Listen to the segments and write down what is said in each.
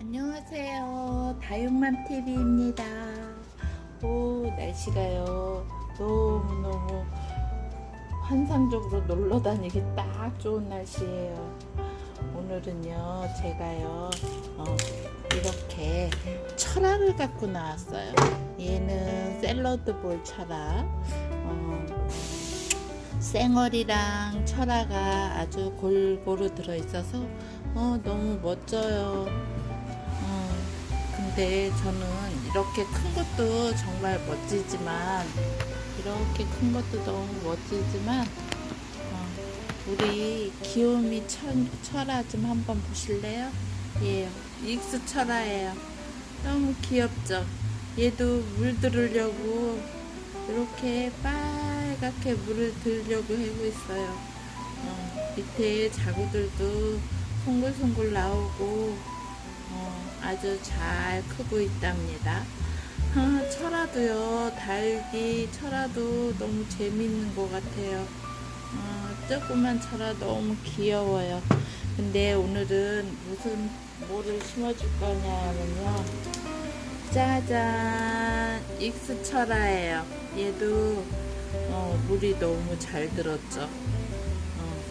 안녕하세요. 다육맘 TV입니다. 오, 날씨가요. 너무너무 환상적으로 놀러 다니기 딱 좋은 날씨예요. 오늘은요, 제가요, 어, 이렇게 철학을 갖고 나왔어요. 얘는 샐러드 볼 철학. 어, 쌩얼이랑 철화가 아주 골고루 들어있어서 어, 너무 멋져요. 어, 근데 저는 이렇게 큰 것도 정말 멋지지만 이렇게 큰 것도 너무 멋지지만 어, 우리 귀요미 철, 철화 좀 한번 보실래요? 얘요. 익스 철화예요. 너무 귀엽죠? 얘도 물 들으려고 이렇게 빨갛게 물을 들려고 하고 있어요. 어, 밑에 자구들도 송글송글 나오고 어, 아주 잘 크고 있답니다. 아, 철화도요, 달기 철화도 너무 재밌는 것 같아요. 어, 조그만 철화 너무 귀여워요. 근데 오늘은 무슨 뭐를 심어줄 거냐면요. 짜잔 익스 철화예요 얘도 어, 물이 너무 잘 들었죠 어,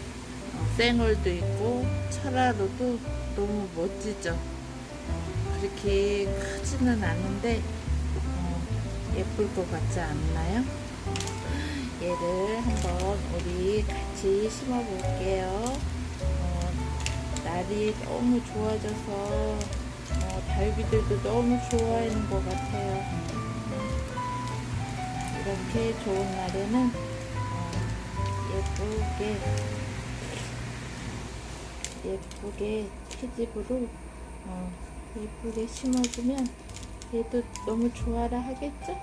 어, 쌩얼도 있고 철화로도 너무 멋지죠 어, 그렇게 크지는 않은데 어, 예쁠 것 같지 않나요? 얘를 한번 우리 같이 심어 볼게요 어, 날이 너무 좋아져서 어, 달비들도 너무 좋아하는 것 같아요. 이렇게 좋은 날에는 어, 예쁘게 예쁘게 채집으로 어, 예쁘게 심어주면 얘도 너무 좋아라 하겠죠?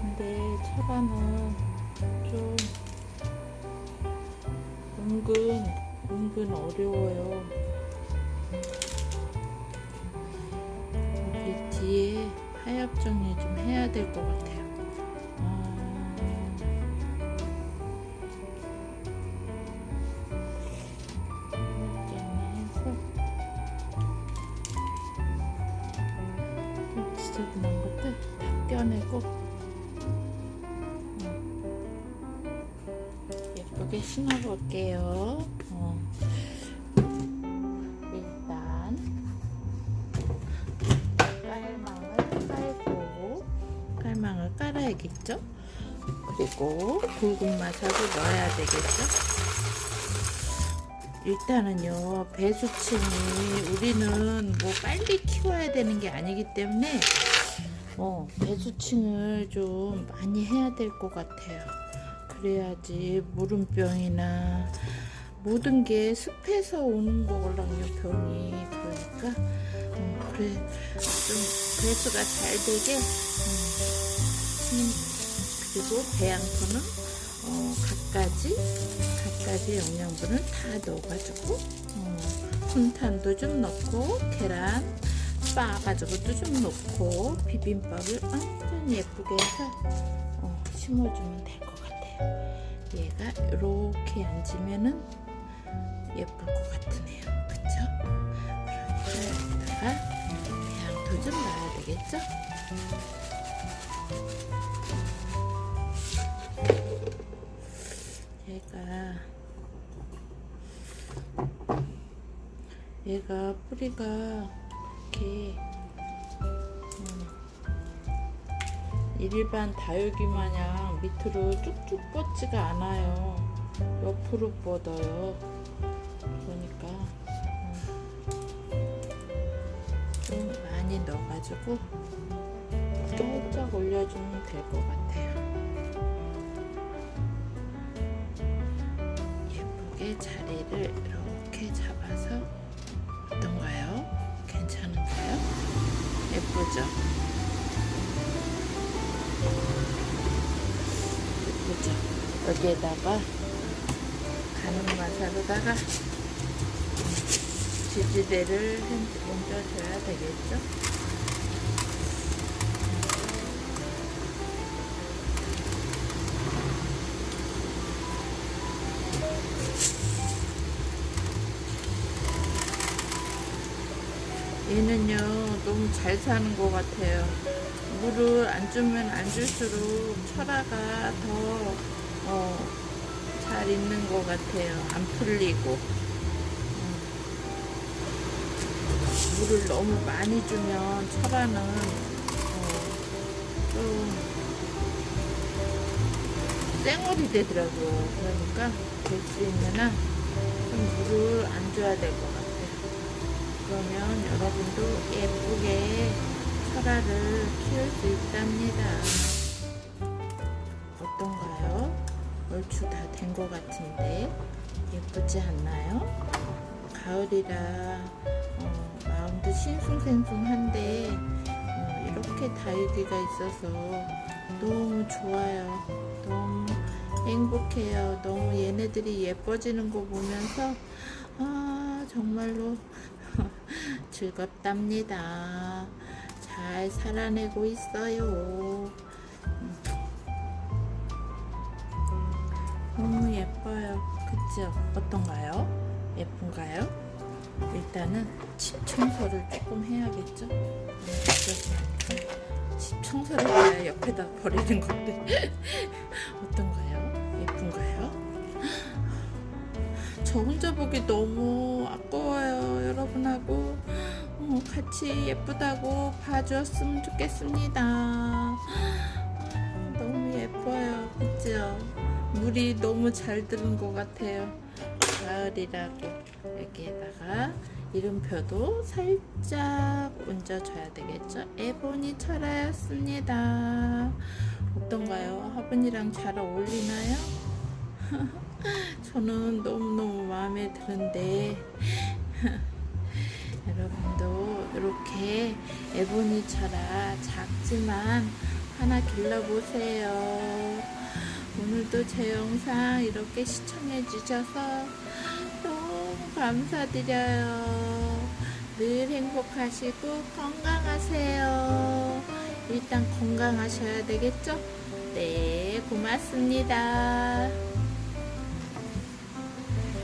근데 철화는 좀 은근 은근 어려워요. 여기 뒤에 하엽 정리 좀 해야 될 것 같아요. 좀 지저분한 것들 다 떼어내고 예쁘게 심어볼게요. 어. 일단 깔망을 깔고 깔망을 깔아야겠죠? 그리고 굵은 마사도 넣어야 되겠죠? 일단은요 배수층이 우리는 뭐 빨리 키워야 되는 게 아니기 때문에 어, 배수층을 좀 많이 해야 될 것 같아요. 그래야지 물음병이나 모든 게 습해서 오는 거거든요 병이 그러니까 음, 그래 좀 배수가 잘 되게 음, 그리고 배양토는 어, 갖가지 갖가지 영양분을 다 넣어가지고 어, 순탄도 좀 넣고 계란 빻아가지고도 좀 넣고 비빔밥을 완전 예쁘게 해서 어, 심어주면 될 것 같아요. 얘가 이렇게 앉으면은 예쁠 것 같으네요. 그쵸? 그러니까 여기다가 배양토 좀 넣어야 되겠죠? 얘가 얘가 뿌리가 이렇게 음, 일반 다육이 마냥 밑으로 쭉쭉 뻗지가 않아요. 옆으로 뻗어요. 그러니까 음, 좀 많이 넣어가지고 살짝 올려주면 될 것 같아요. 예쁘게 자리를 이렇게 잡아서 예쁘죠? 예쁘죠? 여기에다가 가는 마사로다가 지지대를 얹어줘야 되겠죠? 얘는요 너무 잘 사는 것 같아요. 물을 안 주면 안 줄수록 철화가 더 어, 잘 있는 것 같아요. 안 풀리고. 음. 물을 너무 많이 주면 철화는 어, 좀 쌩얼이 되더라고요. 그러니까 될 수 있는 한좀 물을 안 줘야 될 것 같아요. 그러면 여러분도 예쁘게 철화를 키울 수 있답니다. 어떤가요? 얼추 다 된 것 같은데 예쁘지 않나요? 가을이라 어, 마음도 싱숭생숭한데 어, 이렇게 다육이가 있어서 너무 좋아요. 너무 행복해요. 너무 얘네들이 예뻐지는 거 보면서 아 정말로 즐겁답니다. 잘 살아내고 있어요. 너무 예뻐요. 그죠? 어떤가요? 예쁜가요? 일단은 집 청소를 조금 해야겠죠? 음, 그래서 집 청소를 해야 옆에다 버리는 건데 어떤 혼자 보기 너무 아까워요 여러분하고 어, 같이 예쁘다고 봐주었으면 좋겠습니다 아, 너무 예뻐요 그죠? 물이 너무 잘 드는 것 같아요 가을이라고 여기에다가 이름표도 살짝 얹어줘야 되겠죠? 에보니 철화였습니다. 어떤가요? 화분이랑 잘 어울리나요? 저는 너무너무 마음에 드는데 여러분도 이렇게 에보니 철화 작지만 하나 길러보세요. 오늘도 제 영상 이렇게 시청해 주셔서 너무 감사드려요. 늘 행복하시고 건강하세요. 일단 건강하셔야 되겠죠? 네, 고맙습니다.